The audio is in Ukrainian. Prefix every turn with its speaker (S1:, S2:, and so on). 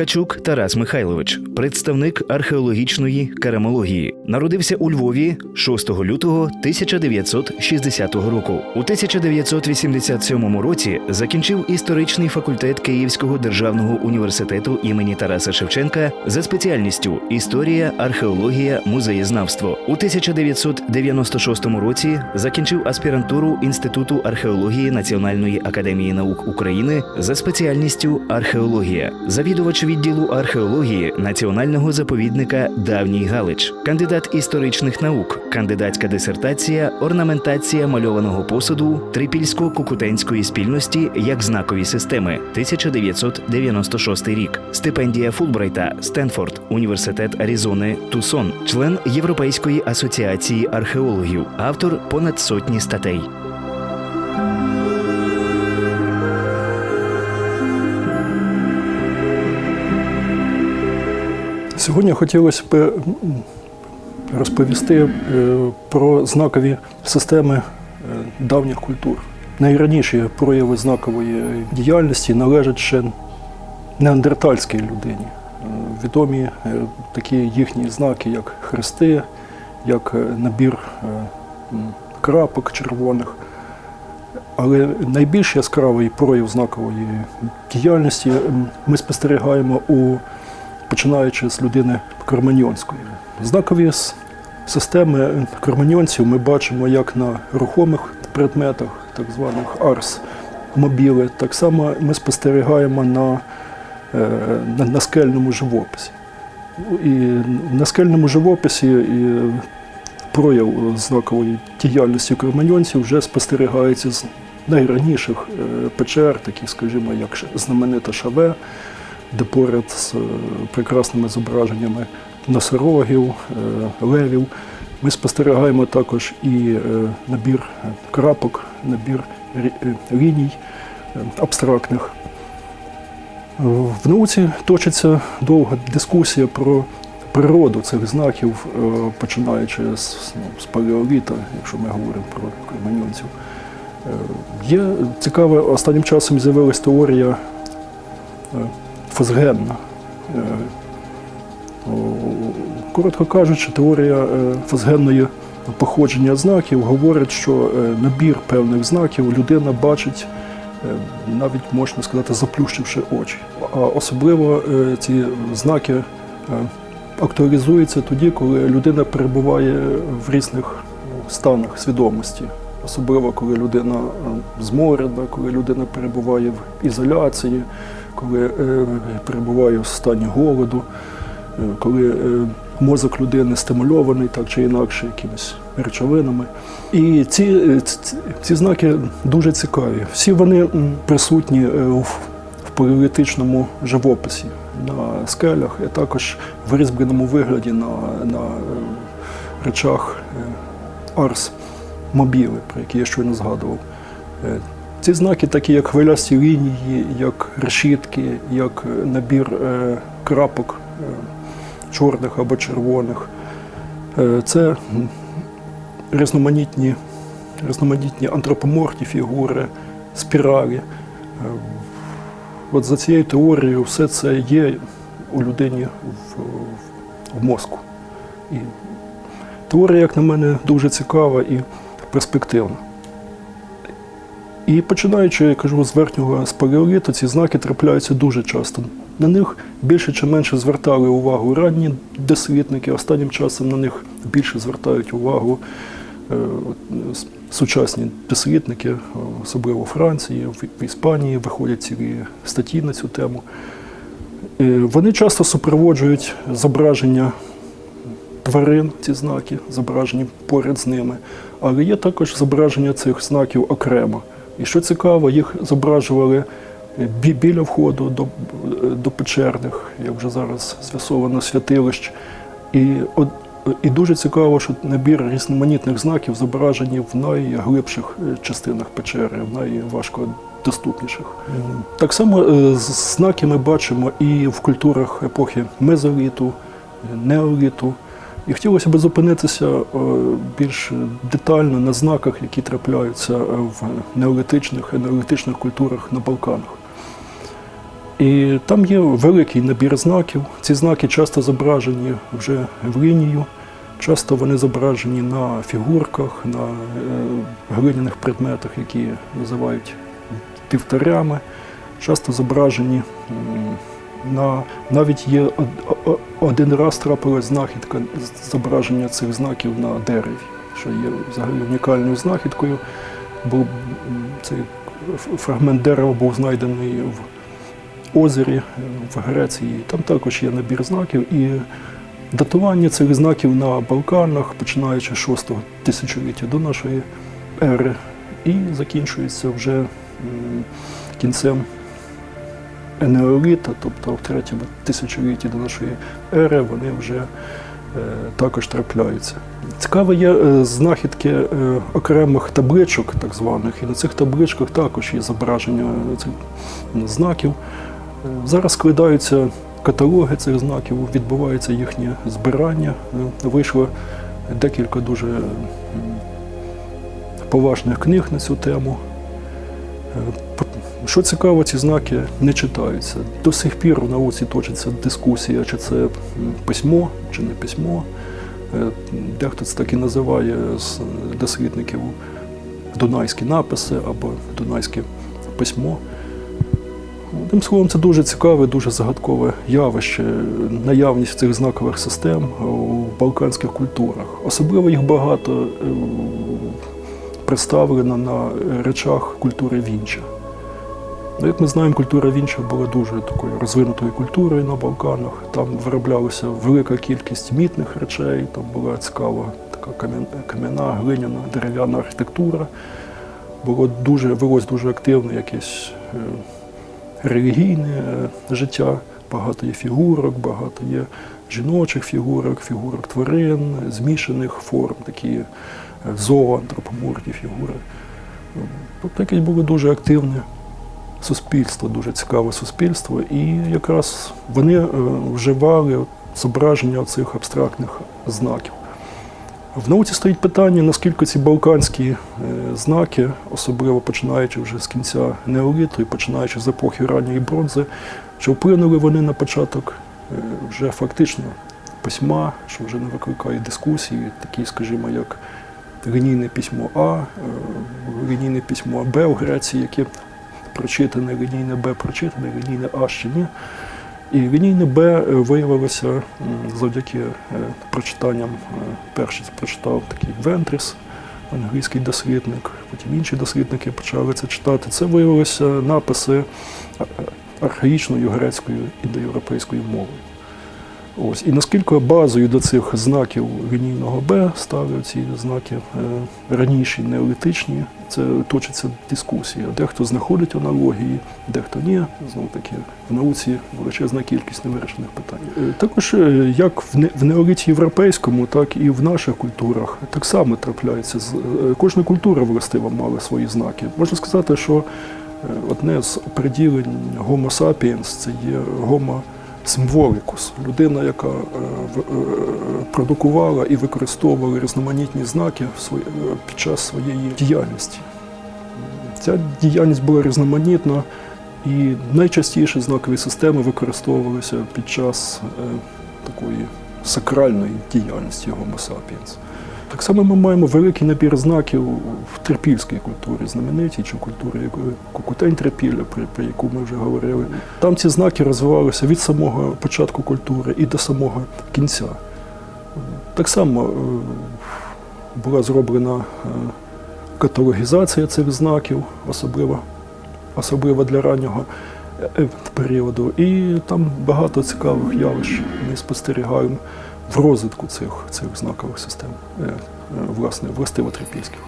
S1: Ткачук Тарас Михайлович, представник археологічної керамології, народився у Львові 6 лютого 1960 року. У 1987 році закінчив історичний факультет Київського державного університету імені Тараса Шевченка за спеціальністю історія, археологія, музеєзнавство. У 1996 році закінчив аспірантуру Інституту археології Національної академії наук України за спеціальністю археологія, завідувач відділу археології Національного заповідника Давній Галич, кандидат історичних наук, кандидатська дисертація, орнаментація мальованого посуду Трипільсько-Кукутенської спільності як знакові системи 1996 рік, стипендія Фулбрайта, Стенфорд, Університет Аризони, Тусон, член Європейської асоціації археологів, автор понад сотні статей.
S2: Сьогодні хотілося б розповісти е, про знакові системи е, давніх культур. Найраніші прояви знакової діяльності належать ще неандертальській людині. Е, Відомі такі їхні знаки, як хрести, як набір крапок червоних. Але найбільш яскравий прояв знакової діяльності ми спостерігаємо у починаючи з людини Корманьонської. Знакові системи корманьонців ми бачимо як на рухомих предметах, так званих арс мобіли. Так само ми спостерігаємо на, е, на, на скельному живописі. І на скельному живописі і прояв знакової діяльності кроманьонців вже спостерігається з найраніших е, печер, такі, скажімо, як знаменита Шаве, де поряд з е, прекрасними зображеннями носорогів, е, левів. Ми спостерігаємо також і е, набір крапок, набір ліній абстрактних. В науці точиться довга дискусія про природу цих знаків, починаючи з, ну, з палеоліта, якщо ми говоримо про креманьонців. Е, Є цікаве, останнім часом з'явилась теорія фосгенна. Е, Коротко кажучи, теорія е, фосгенної походження знаків говорить, що е, набір певних знаків людина бачить навіть можна сказати, заплющивши очі. А особливо ці знаки актуалізуються тоді, коли людина перебуває в різних станах свідомості. Особливо, коли людина зморена, коли людина перебуває в ізоляції, коли е, перебуває в стані голоду, е, коли е, мозок людини стимульований так чи інакше якимись речовинами. І ці, ці, ці знаки дуже цікаві. Всі вони присутні в, палеолітичному живописі на скелях, і також в вирізбленому вигляді на, на речах Арс мобіли, про які я щойно згадував. Ці знаки, такі як хвилясті лінії, як решітки, як набір е, крапок е, чорних або червоних. Е, Це різноманітні, різноманітні антропоморфні фігури, спіралі. От за цією теорією все це є у людині в, в мозку. І теорія, як на мене, дуже цікава і перспективна. І починаючи, я кажу, з верхнього з ці знаки трапляються дуже часто. На них більше чи менше звертали увагу ранні дослідники, останнім часом на них більше звертають увагу е, сучасні дослідники, особливо у Франції, в в Іспанії виходять цілі статті на цю тему. Е, Вони часто супроводжують зображення тварин, ці знаки, зображені поряд з ними. Але є також зображення цих знаків окремо. І що цікаво, їх зображували е, бі- біля входу до, е, до печерних, як вже зараз з'ясовано, святилищ. І, от, і дуже цікаво, що набір різноманітних знаків зображені в найглибших е, частинах печери, в найважко доступніших. Так само знаки ми бачимо і в культурах епохи мезоліту, неоліту. І хотілося б зупинитися е, більш детально на знаках, які трапляються е, в неолітичних, енеолітичних культурах на Балканах. І там є великий набір знаків. Ці знаки часто зображені вже в лінію, часто вони зображені на фігурках, на е, глиняних предметах, які називають півторями, часто зображені на навіть є один раз трапилась знахідка зображення цих знаків на дереві, що є взагалі унікальною знахідкою. Був цей фрагмент дерева був знайдений в озері в Греції. Там також є набір знаків і датування цих знаків на Балканах, починаючи з 6 тисячоліття до нашої ери, і закінчується вже кінцем енеоліта, тобто в третьому тисячолітті до нашої ери, вони вже е, також трапляються. Цікаві є е, знахідки е, окремих табличок, так званих, і на цих табличках також є зображення цих знаків. Зараз складаються каталоги цих знаків, відбувається їхнє збирання. Вийшло декілька дуже поважних книг на цю тему. Що цікаво, ці знаки не читаються. До сих пір в науці точиться дискусія, чи це письмо, чи не письмо. Е, Дехто це так і називає з дослідників дунайські написи або дунайське письмо. Одним словом, це дуже цікаве, дуже загадкове явище, наявність цих знакових систем у балканських культурах. Особливо їх багато е, представлено на речах культури Вінча. Ну, як ми знаємо, культура Вінча була дуже такою розвинутою культурою на Балканах. Там вироблялася велика кількість мітних речей, там була цікава така кам'яна, глиняна, дерев'яна архітектура. Було дуже, велось дуже активне якесь е, релігійне е, життя. Багато є фігурок, багато є жіночих фігурок, фігурок тварин, змішаних форм, такі е, зооантропоморфні фігури. Тобто якесь було дуже активне суспільство, дуже цікаве суспільство, і якраз вони е, вживали зображення цих абстрактних знаків. В науці стоїть питання, наскільки ці балканські е, знаки, особливо починаючи вже з кінця неоліту і починаючи з епохи ранньої бронзи, чи вплинули вони на початок е, вже фактично письма, що вже не викликає дискусії, такі, скажімо, як лінійне письмо А, лінійне письмо Б в Греції, яке прочитане, лінійне Б прочитане, лінійне А ще ні. І лінійне Б е, виявилося завдяки е, прочитанням. е, Перший прочитав такий Вентріс, англійський дослідник, потім інші дослідники почали це читати. Це виявилося написи архаїчною грецькою індоєвропейською мовою. Ось. І наскільки базою до цих знаків лінійного Б стали ці знаки е, раніші, неолітичні, це точиться дискусія. Дехто знаходить аналогії, дехто ні. Знову таки, в науці величезна кількість невирішених питань. Е, Також е, як в не- в неоліті європейському, так і в наших культурах так само трапляється. Кожна культура властиво мала свої знаки. Можна сказати, що одне з приділень Homo sapiens це є Homo символікус, людина, яка е, е, продукувала і використовувала різноманітні знаки е, під час своєї діяльності. Ця діяльність була різноманітна, і найчастіше знакові системи використовувалися під час такої сакральної діяльності Homo sapiens. Так само ми маємо великий набір знаків в трипільській культурі, знаменитій чи культурі Кукутень Трипілля, про, про яку ми вже говорили. Там ці знаки розвивалися від самого початку культури і до самого кінця. Так само е, була зроблена е, каталогізація цих знаків, особливо, особливо для раннього е, періоду. І там багато цікавих явищ ми спостерігаємо в розвитку цих, цих знакових систем, е, е, власне, властиво трипільських.